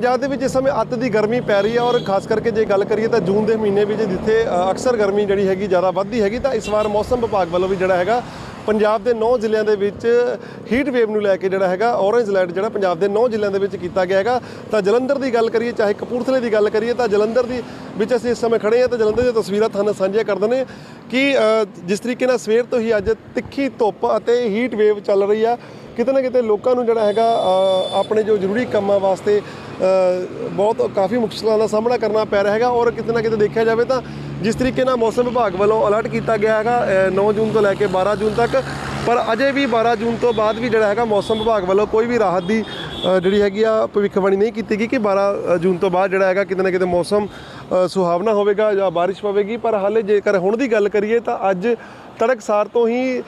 ਪੰਜਾਬ ਦੇ ਵਿੱਚ ਇਸ ਸਮੇਂ ਅੱਤ ਦੀ ਗਰਮੀ ਪੈ ਰਹੀ ਹੈ ਔਰ ਖਾਸ ਕਰਕੇ ਜੇ ਗੱਲ ਕਰੀਏ ਤਾਂ ਜੂਨ ਦੇ ਮਹੀਨੇ ਵਿੱਚ ਜਿੱਥੇ ਅਕਸਰ ਗਰਮੀ ਜਿਹੜੀ ਹੈਗੀ ਜ਼ਿਆਦਾ ਵੱਧਦੀ ਹੈਗੀ, ਤਾਂ ਇਸ ਵਾਰ ਮੌਸਮ ਵਿਭਾਗ ਵੱਲੋਂ ਵੀ ਜਿਹੜਾ ਹੈਗਾ ਪੰਜਾਬ ਦੇ 9 ਜ਼ਿਲ੍ਹਿਆਂ ਦੇ ਵਿੱਚ ਹੀਟ ਵੇਵ ਨੂੰ ਲੈ ਕੇ ਜਿਹੜਾ ਹੈਗਾ ਔਰੇਂਜ ਅਲਰਟ ਜਿਹੜਾ ਪੰਜਾਬ ਦੇ 9 ਜ਼ਿਲ੍ਹਿਆਂ ਦੇ ਵਿੱਚ ਕੀਤਾ ਗਿਆ ਹੈਗਾ। ਤਾਂ ਜਲੰਧਰ ਦੀ ਗੱਲ ਕਰੀਏ, ਚਾਹੇ ਕਪੂਰਥਲੇ ਦੀ ਗੱਲ ਕਰੀਏ, ਤਾਂ ਜਲੰਧਰ ਦੀ ਵਿੱਚ ਅਸੀਂ ਇਸ ਸਮੇਂ ਖੜੇ ਹਾਂ, ਤਾਂ ਜਲੰਧਰ ਦੀਆਂ ਤਸਵੀਰਾਂ ਤੁਹਾਨੂੰ ਸਾਂਝੀਆਂ ਕਰ ਦਿੰਦੇ ਕਿ ਜਿਸ ਤਰੀਕੇ ਨਾਲ ਸਵੇਰ ਤੋਂ ਹੀ ਅੱਜ ਤਿੱਖੀ ਧੁੱਪ ਅਤੇ ਹੀਟ ਵੇਵ ਚੱਲ ਰਹੀ ਆ, ਕਿਤੇ ਨਾ ਕਿਤੇ ਲੋਕਾਂ ਨੂੰ ਜਿਹੜਾ ਹੈਗਾ ਆਪਣੇ ਜੋ ਜ਼ਰੂਰੀ ਕੰਮਾਂ ਵਾਸਤੇ ਬਹੁਤ ਕਾਫੀ ਮੁਸ਼ਕਲਾਂ ਦਾ ਸਾਹਮਣਾ ਕਰਨਾ ਪੈ ਰਿਹਾ ਹੈਗਾ ਔਰ ਕਿਤੇ ਨਾ ਕਿਤੇ ਦੇਖਿਆ ਜਾਵੇ ਤਾਂ ਜਿਸ ਤਰੀਕੇ ਨਾਲ ਮੌਸਮ ਵਿਭਾਗ ਵੱਲੋਂ ਅਲਰਟ ਕੀਤਾ ਗਿਆ ਹੈਗਾ ਅ, 9 ਜੂਨ ਤੋਂ ਲੈ ਕੇ 12 ਜੂਨ ਤੱਕ ਪਰ ਅਜੇ ਵੀ 12 ਜੂਨ ਤੋਂ ਬਾਅਦ ਵੀ ਜਿਹੜਾ ਹੈਗਾ ਮੌਸਮ ਵਿਭਾਗ ਵੱਲੋਂ ਕੋਈ ਵੀ ਰਾਹਤ ਦੀ ਜਿਹੜੀ ਹੈਗੀ ਆ ਭਵਿੱਖਬਾਣੀ ਨਹੀਂ ਕੀਤੀ ਗਈ ਕਿ 12 ਜੂਨ ਤੋਂ ਬਾਅਦ ਜਿਹੜਾ ਹੈਗਾ ਕਿਤੇ ਨਾ ਕਿਤੇ ਮੌਸਮ ਸੁਹਾਵਣਾ ਹੋਵੇਗਾ ਜਾਂ ਬਾਰਿਸ਼ ਪਵੇਗੀ ਪਰ ਹਾਲੇ ਜੇਕਰ ਹੁਣ ਦੀ ਗੱਲ ਕਰੀਏ ਤਾਂ ਅੱਜ ਤੜਕਸਾਰ ਤੋਂ ਹੀ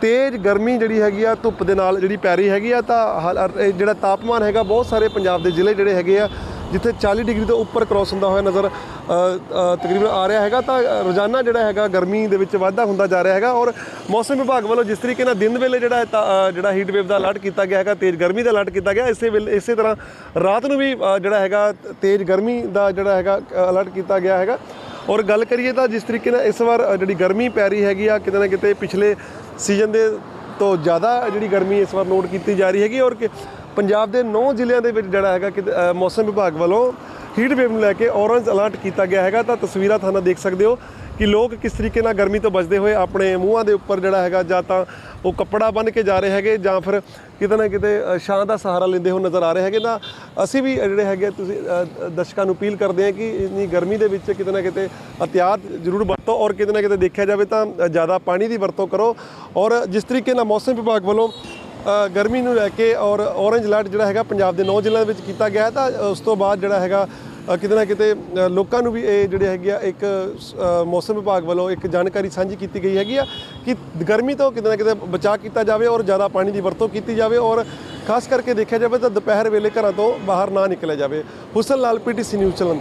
ਤੇਜ਼ ਗਰਮੀ ਜਿਹੜੀ ਹੈਗੀ ਆ, ਧੁੱਪ ਦੇ ਨਾਲ ਜਿਹੜੀ ਪੈ ਰਹੀ ਹੈਗੀ ਆ, ਤਾਂ ਹਾਲ- ਇਹ ਜਿਹੜਾ ਤਾਪਮਾਨ ਹੈਗਾ, ਬਹੁਤ ਸਾਰੇ ਪੰਜਾਬ ਦੇ ਜ਼ਿਲ੍ਹੇ ਜਿਹੜੇ ਹੈਗੇ ਆ, ਜਿੱਥੇ 40 ਡਿਗਰੀ ਤੋਂ ਉੱਪਰ ਕ੍ਰਾਸ ਹੁੰਦਾ ਹੋਇਆ ਨਜ਼ਰ ਤਕਰੀਬਨ ਆ ਰਿਹਾ ਹੈਗਾ, ਤਾਂ ਰੋਜ਼ਾਨਾ ਜਿਹੜਾ ਹੈਗਾ ਗਰਮੀ ਦੇ ਵਿੱਚ ਵਾਧਾ ਹੁੰਦਾ ਜਾ ਰਿਹਾ ਹੈਗਾ ਔਰ ਮੌਸਮ ਵਿਭਾਗ ਵੱਲੋਂ ਜਿਸ ਤਰੀਕੇ ਨਾਲ ਦਿਨ ਵੇਲੇ ਜਿਹੜਾ ਹੈ ਜਿਹੜਾ ਹੀਟ ਵੇਵ ਦਾ ਅਲਰਟ ਕੀਤਾ ਗਿਆ ਹੈਗਾ, ਤੇਜ਼ ਗਰਮੀ ਦਾ ਅਲਰਟ ਕੀਤਾ ਗਿਆ, ਇਸੇ ਵੇਲੇ ਇਸੇ ਤਰ੍ਹਾਂ ਰਾਤ ਨੂੰ ਵੀ ਜਿਹੜਾ ਹੈਗਾ ਤੇਜ਼ ਗਰਮੀ ਦਾ ਜਿਹੜਾ ਹੈਗਾ ਅਲਰਟ ਕੀਤਾ ਗਿਆ ਹੈਗਾ। ਔਰ ਗੱਲ ਕਰੀਏ ਤਾਂ ਜਿਸ ਤਰੀਕੇ ਨਾਲ ਇਸ ਵਾਰ ਜਿਹੜੀ ਗਰਮੀ ਪੈ ਰਹੀ ਹੈਗੀ ਆ, ਕਿਤੇ ਨਾ ਕਿਤੇ ਪਿਛਲੇ ਸੀਜ਼ਨ ਦੇ ਤੋਂ ਜ਼ਿਆਦਾ ਜਿਹੜੀ ਗਰਮੀ ਇਸ ਵਾਰ ਨੋਟ ਕੀਤੀ ਜਾ ਰਹੀ ਹੈਗੀ। ਔਰ ਕਿ ਪੰਜਾਬ ਦੇ 9 ਜ਼ਿਲ੍ਹਿਆਂ ਦੇ ਵਿੱਚ ਜਿਹੜਾ ਹੈਗਾ ਕਿ ਮੌਸਮ ਵਿਭਾਗ ਵੱਲੋਂ ਹੀਟ ਵੇਵ ਨੂੰ ਲੈ ਕੇ ਔਰੇਂਜ ਅਲਰਟ ਕੀਤਾ ਗਿਆ ਹੈਗਾ। ਤਾਂ ਤਸਵੀਰਾਂ ਤੁਹਾਨੂੰ ਦੇਖ ਸਕਦੇ ਹੋ ਕਿ ਲੋਕ ਕਿਸ ਤਰੀਕੇ ਨਾਲ ਗਰਮੀ ਤੋਂ ਬਚਦੇ ਹੋਏ ਆਪਣੇ ਮੂੰਹਾਂ ਦੇ ਉੱਪਰ ਜਿਹੜਾ ਹੈਗਾ ਜਾਂ ਤਾਂ ਉਹ ਕੱਪੜਾ ਬੰਨ੍ਹ ਕੇ ਜਾ ਰਹੇ ਹੈਗੇ ਜਾਂ ਫਿਰ ਕਿਤੇ ਨਾ ਕਿਤੇ ਛਾਂ ਦਾ ਸਹਾਰਾ ਲੈਂਦੇ ਹੋ ਨਜ਼ਰ ਆ ਰਹੇ ਹੈਗੇ। ਤਾਂ ਅਸੀਂ ਵੀ ਜਿਹੜੇ ਹੈਗੇ ਤੁਸੀਂ ਦਰਸ਼ਕਾਂ ਨੂੰ ਅਪੀਲ ਕਰਦੇ ਹਾਂ ਕਿ ਇੰਨੀ ਗਰਮੀ ਦੇ ਵਿੱਚ ਕਿਤੇ ਨਾ ਕਿਤੇ ਅਤਿਆਤ ਜ਼ਰੂਰ ਵਰਤੋ ਔਰ ਕਿਤੇ ਨਾ ਕਿਤੇ ਦੇਖਿਆ ਜਾਵੇ ਤਾਂ ਜ਼ਿਆਦਾ ਪਾਣੀ ਦੀ ਵਰਤੋਂ ਕਰੋ। ਔਰ ਜਿਸ ਤਰੀਕੇ ਨਾਲ ਮੌਸਮ ਵਿਭਾਗ ਵੱਲੋਂ ਗਰਮੀ ਨੂੰ ਲੈ ਕੇ ਔਰ ਔਰੇਂਜ ਅਲਰਟ ਜਿਹੜਾ ਹੈਗਾ ਪੰਜਾਬ ਦੇ 9 ਜ਼ਿਲ੍ਹਿਆਂ ਦੇ ਵਿੱਚ ਕੀਤਾ ਗਿਆ ਹੈ, ਤਾਂ ਉਸ ਤੋਂ ਬਾਅਦ ਜਿਹੜਾ ਹੈਗਾ ਕਿਤੇ ਨਾ ਕਿਤੇ ਲੋਕਾਂ ਨੂੰ ਵੀ ਇਹ ਜਿਹੜੇ ਹੈਗੇ ਆ, ਇੱਕ ਮੌਸਮ ਵਿਭਾਗ ਵੱਲੋਂ ਇੱਕ ਜਾਣਕਾਰੀ ਸਾਂਝੀ ਕੀਤੀ ਗਈ ਹੈਗੀ ਆ ਕਿ ਗਰਮੀ ਤੋਂ ਕਿਤੇ ਨਾ ਕਿਤੇ ਬਚਾਅ ਕੀਤਾ ਜਾਵੇ ਔਰ ਜ਼ਿਆਦਾ ਪਾਣੀ ਦੀ ਵਰਤੋਂ ਕੀਤੀ ਜਾਵੇ ਔਰ ਖਾਸ ਕਰਕੇ ਦੇਖਿਆ ਜਾਵੇ ਤਾਂ ਦੁਪਹਿਰ ਵੇਲੇ ਘਰਾਂ ਤੋਂ ਬਾਹਰ ਨਾ ਨਿਕਲਿਆ ਜਾਵੇ। Husan Lal PTC news ਚਲਨ